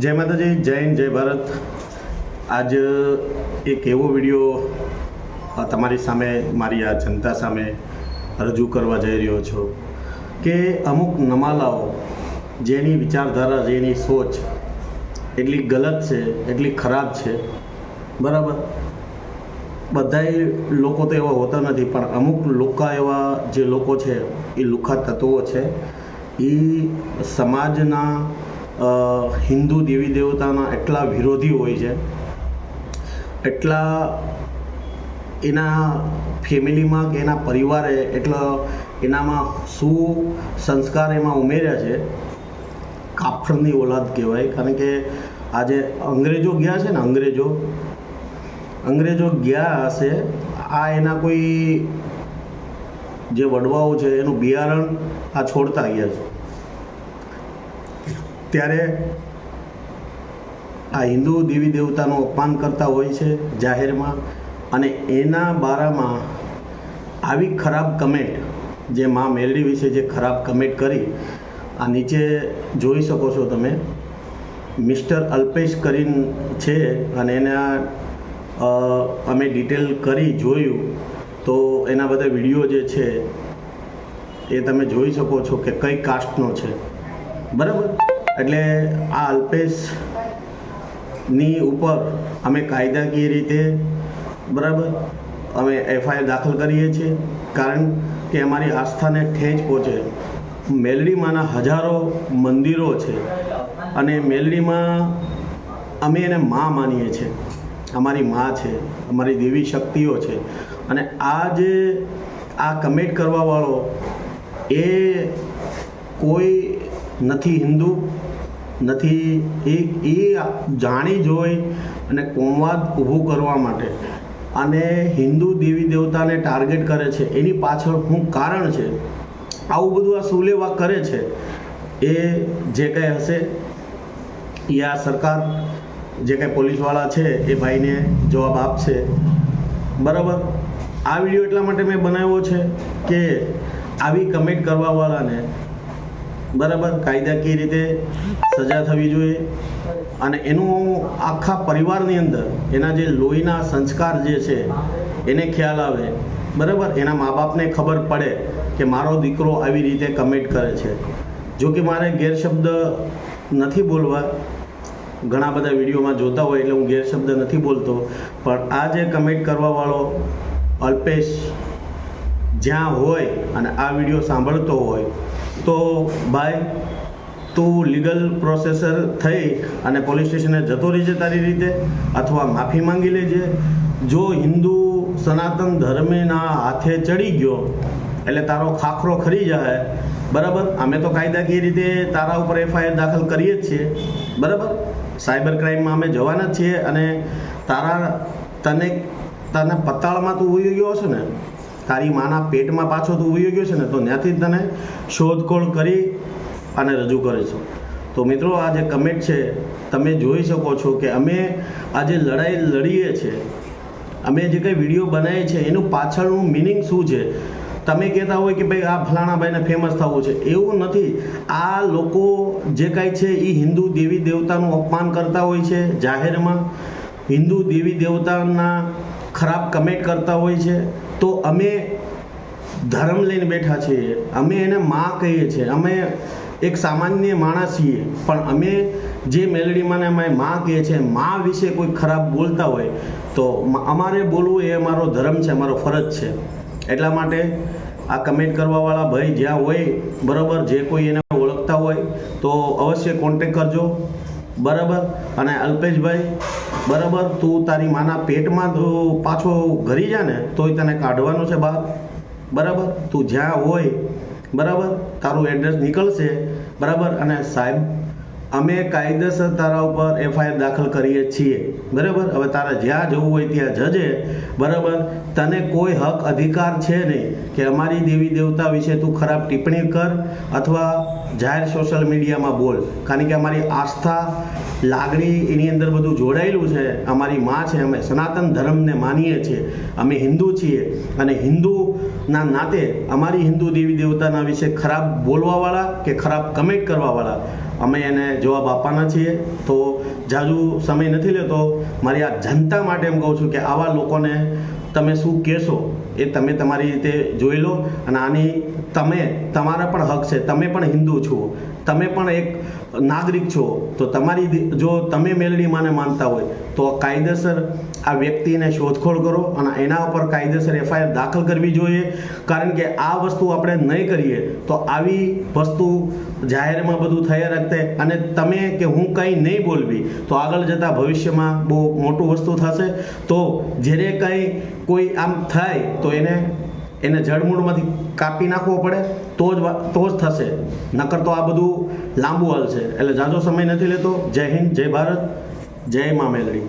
જય માતાજી હિન્દ, જય ભારત. આજ એક એવો વીડિયો તમારી સામે, મારી આ જનતા સામે રજૂ કરવા જઈ રહ્યો છું કે અમુક નમાલાઓ જેની વિચારધારા, જેની સોચ એટલી ગલત છે, એટલી ખરાબ છે, બરાબર? બધાય લોકો તો એવા હોતા નથી, પણ અમુક લોકા એવા જે લોકો છે, એ લુખા તત્વો છે એ સમાજના હિન્દુ દેવી દેવતાના એટલા વિરોધી હોય છે, એટલા એના ફેમિલીમાં કે એના પરિવારે એટલા એનામાં શું સંસ્કાર એમાં ઉમેર્યા છે કાફરની ઓલાદ કહેવાય. કારણ કે આજે અંગ્રેજો ગયા છે ને, અંગ્રેજો અંગ્રેજો ગયા હશે, આ એના કોઈ જે વડવાઓ છે, એનું બિયારણ આ છોડતા ગયા છે. ત્યારે આ હિન્દુ દેવી દેવતાનું અપમાન કરતા હોય છે જાહેરમાં અને એના બારામાં આવી ખરાબ કમેન્ટ જે મા મેલડી વિશે જે ખરાબ કમેન્ટ કરી, આ નીચે જોઈ શકો છો તમે. મિસ્ટર અલ્પેશ કરીને છે અને એના અમે ડિટેલ કરી જોયું. તો એના બધા વીડિયો જે છે એ તમે જોઈ શકો છો કે કઈ કાસ્ટનો છે. બરાબર? એટલે આ અલ્પેશની ઉપર અમે કાયદાકીય રીતે બરાબર અમે એફઆઈઆર દાખલ કરીએ છીએ. કારણ કે અમારી આસ્થાને ઠેંચ પહોંચે. મેલડીમાંના હજારો મંદિરો છે અને મેલડીમાં અમે એને મા માનીએ છીએ. અમારી મા છે, અમારી દેવી શક્તિઓ છે. અને આ જે આ કમેન્ટ કરવાવાળો એ કોઈ નથી હિન્દુ. નથી. એ એ જાણી જોઈ અને કોમવાદ ઊભું કરવા માટે. અને હિન્દુ દેવી દેવતાને ટાર્ગેટ કરે છે. એની પાછળ હું કારણ છે. આવું બધું આ સુલેવા કરે છે. એ જે કંઈ હશે, એ આ સરકાર, જે કંઈ પોલીસવાળા છે, એ ભાઈને જવાબ આપશે. બરાબર? આ વીડિયો એટલા માટે મેં બનાવ્યો છે કે આવી કમેન્ટ કરવાવાળાને બરાબર કાયદાકીય રીતે સજા થવી જોઈએ? અને એનું આખા પરિવારની અંદર, એના જે લોહીના સંસ્કાર જે છે, એને ખ્યાલ આવે. બરાબર? એના મા બાપને ખબર પડે કે મારો દીકરો આવી રીતે કમેન્ટ કરે છે. જો કે મારે ગેરશબ્દ નથી બોલવા. ઘણા બધા વિડીયોમાં જોતા હોય એટલે હું ગેરશબ્દ નથી બોલતો. પણ આ જે કમેન્ટ કરવાવાળો અલ્પેશ જ્યાં હોય અને આ વીડિયો સાંભળતો હોય તો ભાઈ તું લીગલ પ્રોસેસર થઈ અને પોલીસ સ્ટેશને જતો રહેજે તારી રીતે અથવા માફી માંગી લેજે. જો હિન્દુ સનાતન ધર્મના હાથે ચડી ગયો, એટલે તારો ખાખરો ખરી જાય બરાબર? અમે તો કાયદાકીય રીતે તારા ઉપર એફઆઈઆર દાખલ કરીએ જ છીએ. બરાબર? સાયબર ક્રાઇમમાં અમે જવાના જ છીએ અને તારા, તને તને પતાળમાં તું ઉઈ ગયો હશે ને તારી માના પેટમાં પાછો તું ઊભી ગયો છે ને, તો ત્યાંથી તને શોધખોળ કરી અને રજૂ કરે છે. તો મિત્રો, આ જે કમેન્ટ છે, તમે જોઈ શકો છો કે અમે આ જે લડાઈ લડીએ છીએ અમે જે કંઈ વીડિયો બનાવીએ છીએ, એનું પાછળનું મિનિંગ શું છે? તમે કહેતા હોય કે ભાઈ આ ફલાણા ભાઈને ફેમસ થવું છે. એવું નથી. આ લોકો જે કાંઈ છે એ હિન્દુ દેવી દેવતાનું અપમાન કરતા હોય છે જાહેરમાં. હિન્દુ દેવી દેવતાના ખરાબ કમેન્ટ કરતા હોય છે, તો અમે ધર્મ લઈને બેઠા છીએ. અમે એને માં કહીએ છીએ. અમે એક સામાન્ય માણસ છીએ. પણ અમે જે મેલેડીમાં અમે માં કહીએ છીએ, માં વિશે કોઈ ખરાબ બોલતા હોય, તો અમારે બોલવું એ અમારો ધર્મ છે, અમારો ફરજ છે. એટલા માટે આ કમેન્ટ કરવાવાળા ભાઈ જ્યાં હોય, બરાબર, જે કોઈ એને ઓળખતા હોય, તો અવશ્ય કોન્ટેક કરજો. બરાબર? અને અલ્પેશભાઈ, બરાબર? તું તારી માના પેટમાં પાછો ઘરી જા ને, તોય તને કાઢવાનો છે બહાર. બરાબર? તું જ્યાં હોય, બરાબર? તારું એડ્રેસ નીકળશે, બરાબર? અને સાહેબ, અમે કાયદેસર તારા ઉપર એફઆઈઆર દાખલ કરીએ છીએ, બરાબર? હવે તારે જ્યાં જવું હોય ત્યાં જજે, બરાબર? તને કોઈ હક અધિકાર છે નહીં કે અમારી દેવી દેવતા વિશે તું ખરાબ ટિપ્પણી કર, અથવા જાહેર સોશિયલ મીડિયામાં બોલ. કારણ કે અમારી આસ્થા, લાગણી એની અંદર બધું જોડાયેલું છે. અમારી માં છે, અમે સનાતન ધર્મને માનીએ છીએ. અમે હિન્દુ છીએ. અને હિન્દુના નાતે અમારી હિન્દુ દેવી દેવતાના વિશે ખરાબ બોલવાવાળા કે ખરાબ કમેન્ટ કરવાવાળા? અમે એને જવાબ આપવાના છીએ. તો જાજુ સમય નથી લેતો, મારી આ જનતા માટે એમ કહું છું કે આવા લોકોને તમે શું કહેશો એ તમે તમારી રીતે જોઈ લો અને આની તમે, તમારા પણ હક છે, તમે પણ હિન્દુ છો, તમે પણ એક નાગરિક છો, તો તમારી જો તમે મેલડી માને માનતા હોય, તો કાયદેસર આ વ્યક્તિને શોધખોળ કરો અને એના ઉપર કાયદેસર એફઆઈઆર દાખલ કરવી જોઈએ. કારણ કે આ વસ્તુ આપણે નહીં કરીએ, તો આવી વસ્તુ જાહેરમાં બધું થયા રાખતે અને તમે કે હું કંઈ નહીં બોલવી, તો આગળ જતાં ભવિષ્યમાં બહુ મોટું વસ્તુ થશે. તો જ્યારે કંઈ કોઈ આમ થાય, તો એને એને જળમૂળમાંથી કાપી નાખવો પડે, તો જ તો જ થશે. નકર તો આ બધું લાંબુ હાલશે એટલે જાજો સમય નથી લેતો. જય હિન્દ, જય ભારત, જય મા મેલડી.